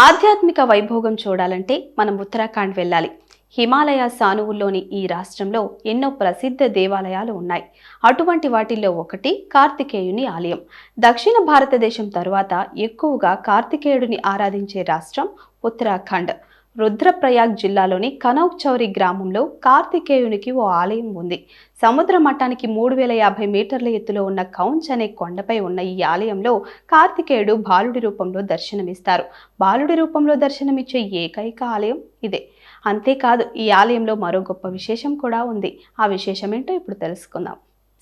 ఆధ్యాత్మిక వైభోగం చూడాలంటే మనం ఉత్తరాఖండ్ వెళ్ళాలి. హిమాలయ సానువుల్లోని ఈ రాష్ట్రంలో ఎన్నో ప్రసిద్ధ దేవాలయాలు ఉన్నాయి. అటువంటి వాటిల్లో ఒకటి కార్తికేయుని ఆలయం. దక్షిణ భారతదేశం తరువాత ఎక్కువగా కార్తికేయుడిని ఆరాధించే రాష్ట్రం ఉత్తరాఖండ్. రుద్రప్రయాగ్ జిల్లాలోని కనౌక్ చౌరి గ్రామంలో కార్తికేయునికి ఓ ఆలయం ఉంది. సముద్ర మట్టానికి మూడు వేల యాభై మీటర్ల ఎత్తులో ఉన్న కౌంచ్ అనే కొండపై ఉన్న ఈ ఆలయంలో కార్తికేయుడు బాలుడి రూపంలో దర్శనమిస్తారు. బాలుడి రూపంలో దర్శనమిచ్చే ఏకైక ఆలయం ఇదే. అంతేకాదు ఈ ఆలయంలో మరో గొప్ప విశేషం కూడా ఉంది. ఆ విశేషం ఏంటో ఇప్పుడు తెలుసుకుందాం.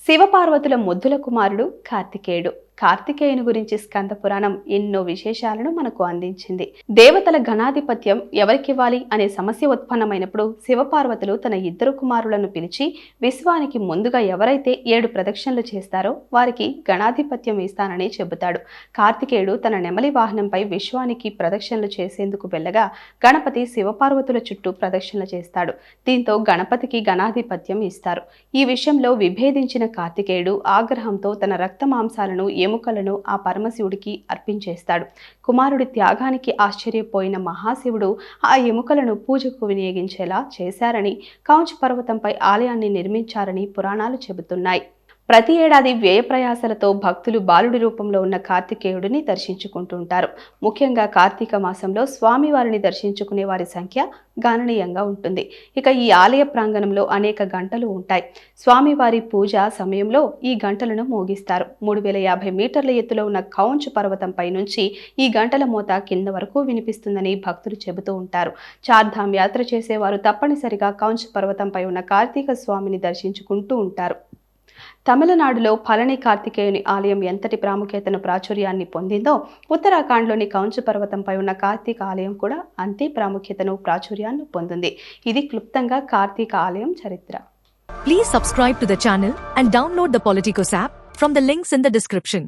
శివపార్వతుల ముద్దుల కుమారుడు కార్తికేయుడు. కార్తికేయుని గురించి స్కంద పురాణం ఎన్నో విశేషాలను మనకు అందించింది. దేవతల ఘనాధిపత్యం ఎవరికివ్వాలి అనే సమస్య ఉత్పన్నమైనప్పుడు శివపార్వతులు తన ఇద్దరు కుమారులను పిలిచి విశ్వానికి ముందుగా ఎవరైతే ఏడు ప్రదక్షిణలు చేస్తారో వారికి గణాధిపత్యం ఇస్తానని చెబుతాడు. కార్తికేయుడు తన నెమలి వాహనంపై విశ్వానికి ప్రదక్షిణలు చేసేందుకు వెళ్ళగా గణపతి శివపార్వతుల చుట్టూ ప్రదక్షిణలు చేస్తాడు. దీంతో గణపతికి గణాధిపత్యం ఇస్తారు. ఈ విషయంలో విభేదించిన కార్తికేయుడు ఆగ్రహంతో తన రక్త మాంసాలను ఎముకలను ఆ పరమశివుడికి అర్పించేస్తాడు. కుమారుడి త్యాగానికి ఆశ్చర్యపోయిన మహాశివుడు ఆ ఎముకలను పూజకు వినియోగించేలా చేశారని కౌంచ్ పర్వతంపై ఆలయాన్ని నిర్మించారని పురాణాలు చెబుతున్నాయి. ప్రతి ఏడాది వ్యయ ప్రయాసలతో భక్తులు బాలుడి రూపంలో ఉన్న కార్తికేయుడిని దర్శించుకుంటుంటారు. ముఖ్యంగా కార్తీక మాసంలో స్వామివారిని దర్శించుకునే వారి సంఖ్య గణనీయంగా ఉంటుంది. ఇక ఈ ఆలయ ప్రాంగణంలో అనేక గంటలు ఉంటాయి. స్వామివారి పూజ సమయంలో ఈ గంటలను మోగిస్తారు. మూడు వేల యాభై మీటర్ల ఎత్తులో ఉన్న కౌంచ్ పర్వతంపై నుంచి ఈ గంటల మోత కింద వరకు వినిపిస్తుందని భక్తులు చెబుతూ ఉంటారు. చార్ధామ్ యాత్ర చేసేవారు తప్పనిసరిగా కౌంచ్ పర్వతంపై ఉన్న కార్తీక స్వామిని దర్శించుకుంటూ ఉంటారు. తమిళనాడులో పళని కార్తికేయుని ఆలయం ఎంతటి ప్రాముఖ్యతను ప్రాచుర్యాన్ని పొందిందో ఉత్తరాఖండ్లోని కౌంచు పర్వతంపై ఉన్న కార్తీక ఆలయం కూడా అంతే ప్రాముఖ్యతను ప్రాచుర్యాన్ని పొందింది. ఇది క్లుప్తంగా కార్తీక ఆలయం చరిత్ర. Please subscribe to the channel and download the Politicos app from the links in the description